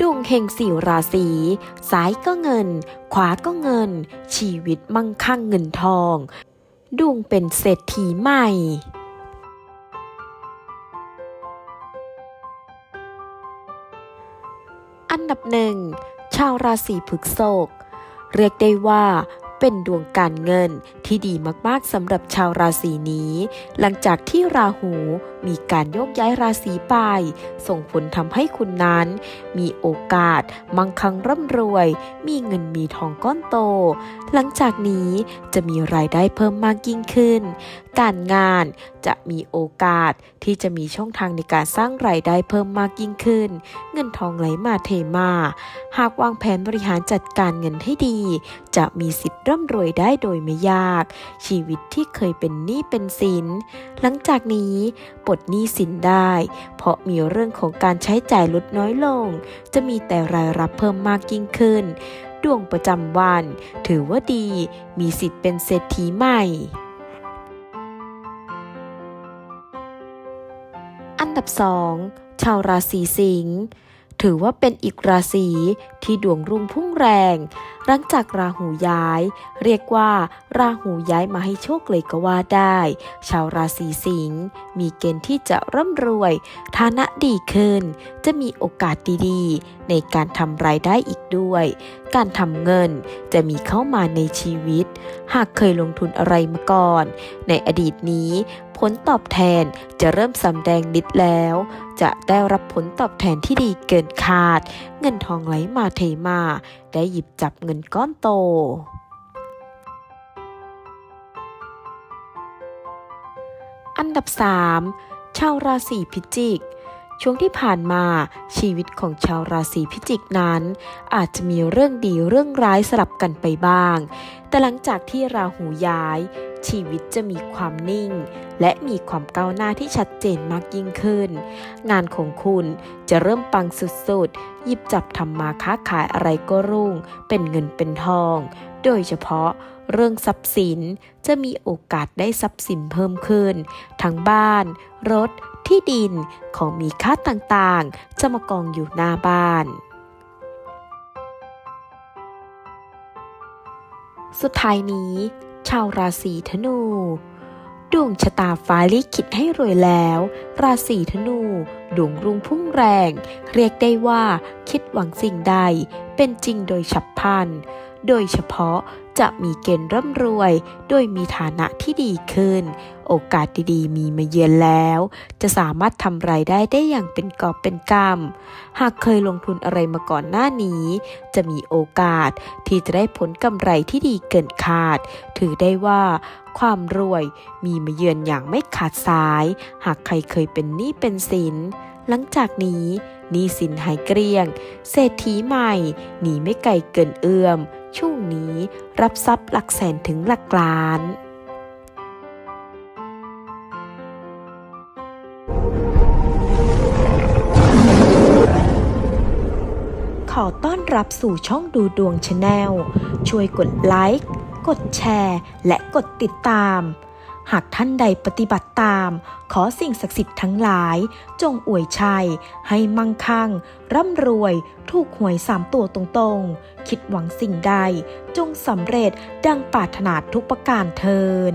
ดวงเฮงสี่ราศีซ้ายก็เงิน ขวาก็เงิน ชีวิตมั่งคั่งเงินทอง ดวงเป็นเศรษฐีใหม่อันดับหนึ่งชาวราศีพฤษภเรียกได้ว่า เป็นดวงการเงินที่ดีมากๆสำหรับชาวราศีนี้ หลังจากที่ราหูมีการโยกย้ายราศีไป ส่งผลทำให้คุณนั้น มีโอกาสมั่งคั่งร่ำรวย มีเงินมีทองก้อนโต หลังจากนี้จะมีรายได้เพิ่มมากยิ่งขึ้นการงานจะมีโอกาสที่จะมีช่องทางในการสร้างรายได้เพิ่มมากยิ่งขึ้น เงินทองไหลมาเทมา หากวางแผนบริหารจัดการเงินให้ดี จะมีสิทธิ์ร่ำรวยได้โดยไม่ยาก ชีวิตที่เคยเป็นหนี้เป็นสิน หลังจากนี้ปลดหนี้สินได้ เพราะมีเรื่องของการใช้จ่ายลดน้อยลง จะมีแต่รายรับเพิ่มมากยิ่งขึ้น ดวงประจำวัน ถือว่าดี มีสิทธิ์เป็นเศรษฐีใหม่ อันดับ2ชาวราศีสิงห์ถือว่าเป็นอีกราศีที่ดวงรุ่งพุ่งแรง หลังจากราหูย้าย เรียกว่าราหูย้ายมาให้โชคเลยก็ว่าได้ ชาวราศีสิงห์มีเกณฑ์ที่จะร่ำรวย ฐานะดีขึ้น จะมีโอกาสดีๆ ในการทำรายได้อีกด้วย การทำเงินจะมีเข้ามาในชีวิต หากเคยลงทุนอะไรมาก่อน ในอดีตนี้ผลตอบแทนจะเริ่มสำแดงฤทธิ์แล้ว จะได้รับผลตอบแทนที่ดีเกินคาด เงินทองไหลมาเทมา ได้หยิบจับเงินก้อนโตอันดับ 3 ชาวราศีพิจิก ช่วงที่ผ่านมาชีวิตของชาวราศีพิจิกนั้น อาจจะมีเรื่องดีเรื่องร้ายสลับกันไปบ้าง แต่หลังจากที่ราหูย้าย ชีวิตจะมีความนิ่ง และมีความก้าวหน้าที่ชัดเจนมากยิ่งขึ้น งานของคุณจะเริ่มปังสุดๆหยิบจับทำมาค้าขายอะไรก็รุ่ง เป็นเงินเป็นทอง โดยเฉพาะเรื่องทรัพย์สินจะมีโอกาสได้ทรัพย์สินเพิ่มขึ้น ทั้งบ้าน รถ ที่ดินของมีค่าต่างๆ จะมากองอยู่หน้าบ้านสุดท้ายนี้ ชาวราศีธนู ดวงชะตาฟ้าลิขิตให้รวยแล้ว ราศีธนู ดวงรุ่งพุ่งแรง เรียกได้ว่า คิดหวังสิ่งใด เป็นจริงโดยฉับพลัน โดยเฉพาะ จะมีเกณฑ์ร่ำรวย โดยมีฐานะที่ดีขึ้น โอกาสดีๆ มีมาเยือนแล้ว จะสามารถทำรายได้ได้อย่างเป็นกอบเป็นกำหากเคยลงทุนอะไรมาก่อนหน้านี้ จะมีโอกาสที่จะได้ผลกำไรที่ดีเกินคาด ถือได้ว่า ความรวยมีมาเยือนอย่างไม่ขาดสาย หากใครเคยเป็นหนี้เป็นสิน หลังจากนี้นี้สินหายเกลี้ยง เศรษฐีใหม่หนีไม่ไกลเกินเอื้อม ช่วงนี้รับทรัพย์หลักแสนถึงหลักล้านขอต้อนรับสู่ช่องดูดวงชาแนล ช่วยกดไลค์ กดแชร์ และกดติดตาม หากท่านใดปฏิบัติตาม ขอสิ่งศักดิ์สิทธิ์ทั้งหลาย จงอวยชัย ให้มั่งคั่ง ร่ำรวย ถูกหวยสามตัวตรงๆ คิดหวังสิ่งใด จงสำเร็จดังปรารถนาทุกประการเทิน